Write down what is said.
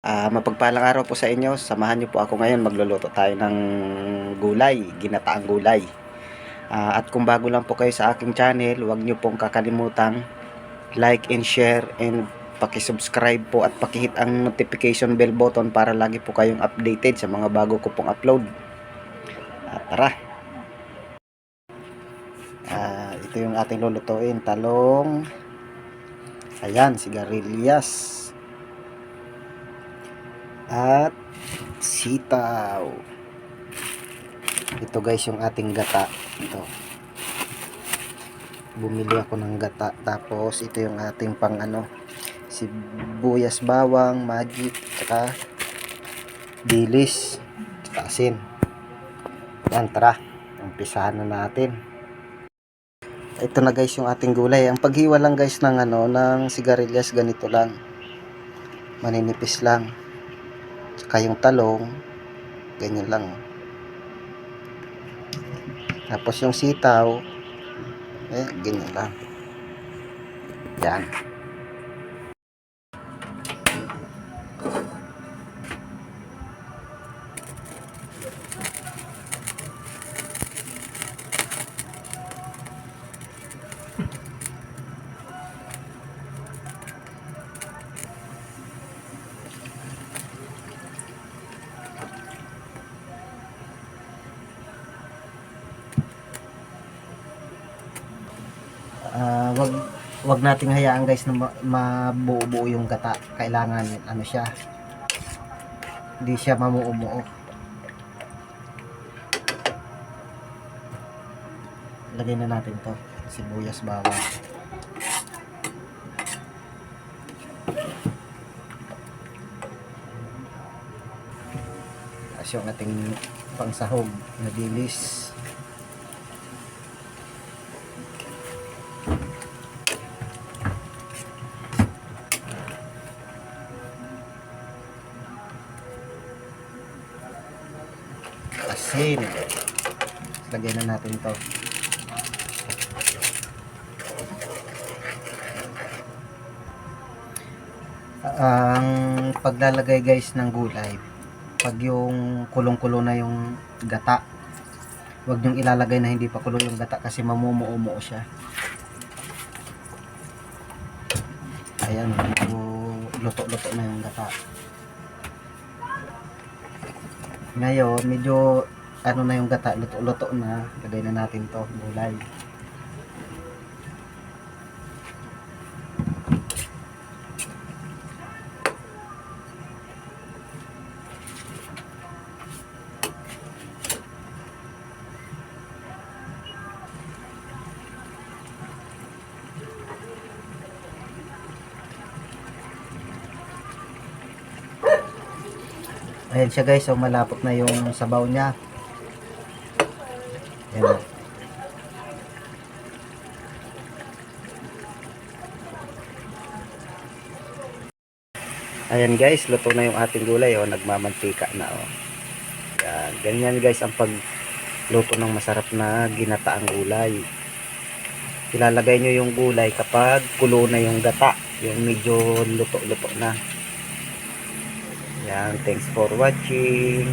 Ah, mapagpalang araw po sa inyo. Samahan niyo po ako ngayon. Magluluto tayo ng gulay, ginataang gulay. Ah, at kung bago lang po kayo sa aking channel, huwag niyo pong kakalimutan like and share and paki-subscribe po at paki-hit ang notification bell button para lagi po kayong updated sa mga bago ko pong upload. Ah, tara. Ah, ito yung ating lulutuin, talong. Ayan, sigarilyas at sitaw. Ito guys yung ating gata. Ito. Bumili ako ng gata. Tapos ito yung ating pang ano, sibuyas bawang, magic, tsaka dilis, tsaka asin. Yan, tara. Umpisahan na natin. Ito na guys yung ating gulay. Ang paghiwa lang guys ng ano, ng sigarilyas ganito lang. Maninipis lang. Tsaka yung talong, ganyan lang. Tapos yung sitaw, eh, ganyan lang. Yan. Ah, wag wag nating hayaan guys na ma- mabuo-buo yung gata. Kailangan ano siya. Hindi siya mamuo-muo. Lagay na natin to. Sibuyas bawang. Tapos yung ating pangsahog na dilis. Asin. Lagyan na natin to. Ang paglalagay guys ng gulay, pag yung kulong-kulo na yung gata, huwag niyong ilalagay na hindi pa kulo yung gata kasi mamumuo-muo siya. Ayan, luto-luto na yung gata. Ngayon, medyo ano na yung gata, luto-luto na. Lagay na natin to, gulay. Ayan siya guys, so malapot na yung sabaw niya. Ayan. o. Ayan guys, luto na yung ating gulay oh, nagmamantika na oh. Yan, ganyan guys ang pagluto ng masarap na ginataang gulay. Ilalagay nyo yung gulay kapag kulo na yung gata, yung medyo luto-luto na. Yan, thanks for watching.